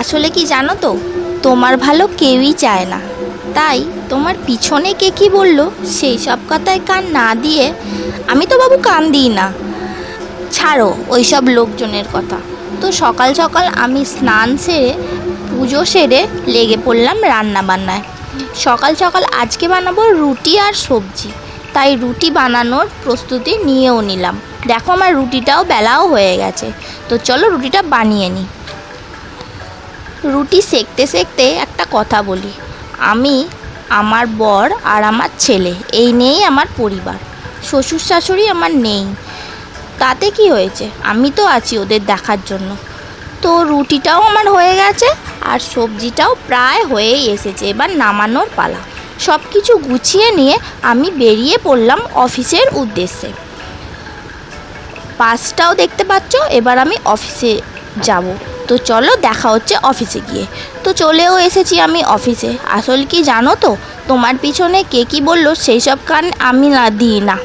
আসলে কি জানো তো? তোমার ভালো কেউই চায় না। তাই তোমার পিছনে কে কি বলল সেই সব কথায় কান না দিয়ে আমি তো বাবু কান দিই না। ছাড়ো ওই সব লোকজনের কথা। তো সকাল সকাল আমি স্নান সেরে, পুজো সেরে লেগে পড়লাম রান্না বান্নায় সকাল সকাল আজকে বানাবো রুটি আর সবজি। তাই রুটি বানানোর প্রস্তুতি নিয়েও নিলাম। দেখো আমার রুটিটাও বেলাও হয়ে গেছে। তো চলো রুটিটা বানিয়ে নিই। রুটি সেকতে সেকতে একটা কথা বলি। আমি, আমার বর আর আমার ছেলে, এই নিয়েই আমার পরিবার। শ্বশুর শাশুড়ি আমার নেই। তাতে কি হয়েছে? আমি তো আছি ওদের দেখার জন্য। তো রুটিটাও আমার হয়ে গেছে আর সবজিটাও প্রায় হয়েই এসেছে এবার নামানোর পালা। সব কিছু গুছিয়ে নিয়ে আমি বেরিয়ে পড়লাম অফিসের উদ্দেশ্যে। পাসটাও দেখতে পাচ্ছ, এবার আমি অফিসে যাব। তো চলো দেখা হচ্ছে অফিসে গিয়ে। তো চলেও এসেছি আমি অফিসে আসল কি জানো তো? তোমার পিছনে কে কী বলল সেই সব কান আমি না দিই না।